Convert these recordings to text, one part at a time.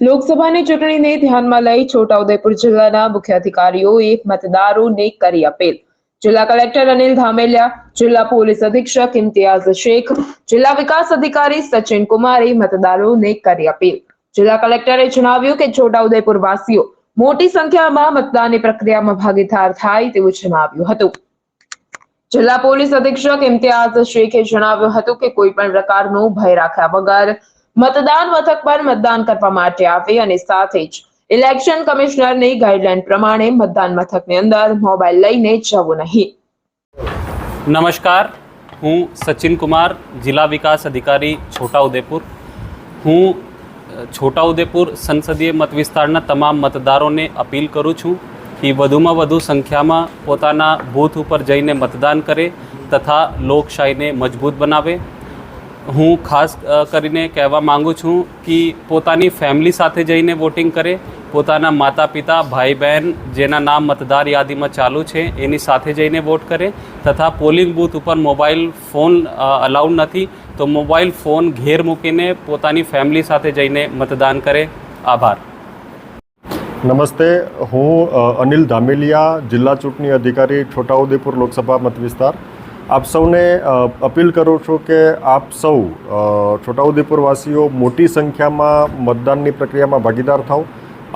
લોકસભાની ચૂંટણીને ધ્યાનમાં લઈ છોટાઉદેપુર જિલ્લાના મુખ્ય અધિકારીઓએ મતદારોને કરી અપીલ. જિલ્લા કલેક્ટર અનિલ ધામેલિયા, જિલ્લા પોલીસ અધિક્ષક ઇમ્તિયાઝ શેખ, જિલ્લા વિકાસ અધિકારી સચિન કુમારે મતદારોને કરી અપીલ. જિલ્લા કલેક્ટરે જણાવ્યું કે છોટાઉદેપુર વાસીઓ મોટી સંખ્યામાં મતદાનની પ્રક્રિયામાં ભાગીદાર થાય તેવું જણાવ્યું હતું. જિલ્લા પોલીસ અધિક્ષક ઇમ્તિયાઝ શેખે જણાવ્યું હતું કે કોઈ પણ પ્રકારનો ભય રાખ્યા વગર મતદાન મથક પર મતદાન કરવા માટે આવે અને સાથે જ ઇલેક્શન કમિશનરની ગાઈડલાઈન પ્રમાણે મતદાન મથકની અંદર મોબાઈલ લઈને જવું નહીં. નમસ્કાર. હું સચિન કુમાર, જિલ્લા વિકાસ અધિકારી, છોટાઉદેપુર. હું છોટાઉદેપુર સંસદીય મત વિસ્તારના તમામ મતદારોને અપીલ કરું છું કે વધુમાં વધુ સંખ્યામાં પોતાના બૂથ ઉપર જઈને મતદાન કરે તથા લોકશાહીને મજબૂત બનાવે. હું ખાસ કરીને કહેવા માગું છું કે પોતાની ફેમિલી સાથે જઈને વોટિંગ કરે. પોતાના માતા પિતા ભાઈ બહેન જેના નામ મતદાર યાદીમાં ચાલુ છે, એની સાથે જઈને વોટ કરે. તથા પોલિંગ બૂથ ઉપર મોબાઈલ ફોન અલાઉડ નથી, તો મોબાઈલ ફોન ઘેર મૂકીને પોતાની ફેમિલી સાથે જઈને મતદાન કરે. આભાર. નમસ્તે. હું અનિલ ધામેલિયા, જિલ્લા ચૂંટણી અધિકારી, છોટાઉદેપુર લોકસભા મત વિસ્તાર આપ સૌને અપીલ કરું છું કે આપ સૌ છોટાઉદેપુરવાસીઓ મોટી સંખ્યામાં મતદાનની પ્રક્રિયામાં ભાગીદાર થાવ.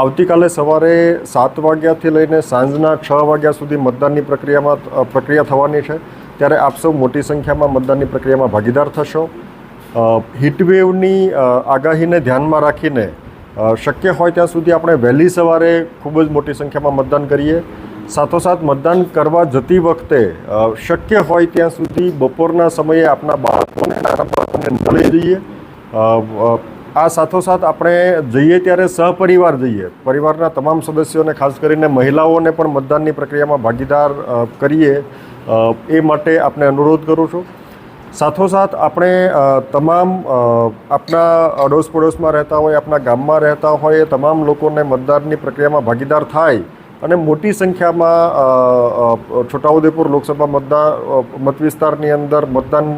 આવતીકાલે સવારે સાત વાગ્યાથી લઈને સાંજના છ વાગ્યા સુધી મતદાનની પ્રક્રિયામાં પ્રક્રિયા થવાની છે. ત્યારે આપ સૌ મોટી સંખ્યામાં મતદાનની પ્રક્રિયામાં ભાગીદાર થશો. હીટવેવની આગાહીને ધ્યાનમાં રાખીને શક્ય હોય ત્યાં સુધી આપણે વહેલી સવારે ખૂબ જ મોટી સંખ્યામાં મતદાન કરીએ. સાથોસાથ મતદાન કરવા જતી વખતે શક્ય હોય ત્યાં સુધી બપોરના સમયે આપણા બાળકોને, નાના બાળકોને ન લઈ જઈએ. આ સાથોસાથ આપણે જઈએ ત્યારે સહપરિવાર જઈએ. પરિવારના તમામ સદસ્યોને, ખાસ કરીને મહિલાઓને પણ મતદાનની પ્રક્રિયામાં ભાગીદાર કરીએ. એ માટે આપને અનુરોધ કરું છું. સાથોસાથ આપણે તમામ આપણા અડોશ પડોશમાં રહેતા હોય આપણા ગામમાં રહેતા હોય તમામ લોકોને મતદાનની પ્રક્રિયામાં ભાગીદાર થાય અને મોટી સંખ્યામાં છોટાઉદેપુર લોકસભા મતદાર મતવિસ્તારની મત વિસ્તારની અંદર મતદાન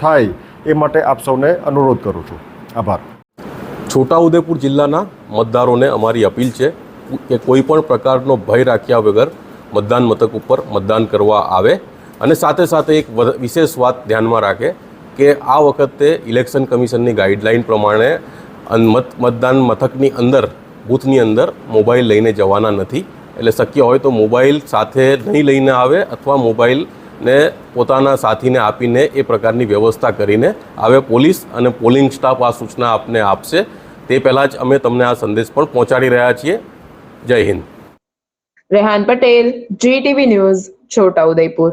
થાય એ માટે આપ સૌને અનુરોધ કરું છું. આભાર. છોટાઉદેપુર જિલ્લાના મતદારોને અમારી અપીલ છે કે કોઈ પણ પ્રકારનો ભય રાખ્યા વગર મતદાન મથક ઉપર મતદાન કરવા આવે અને સાથે સાથે એક વિશેષ વાત ધ્યાનમાં રાખે કે આ વખતે ઇલેક્શન કમિશનની ગાઈડલાઇન પ્રમાણે મત, મતદાન મથકની અંદર, બૂથની અંદર મોબાઈલ લઈને જવાના નથી. એટલે શક્ય હોય તો મોબાઈલ સાથે નહીં લઈને આવે અથવા મોબાઈલને પોતાના સાથીને આપીને એ પ્રકારની વ્યવસ્થા કરીને આવે. પોલીસ અને પોલિંગ સ્ટાફ આ સૂચના આપને આપશે. તે પહેલાં જ અમે તમને આ સંદેશ પણ પહોંચાડી રહ્યા છીએ. જય Hind. Rehan Patel GTV news Chhotaudepur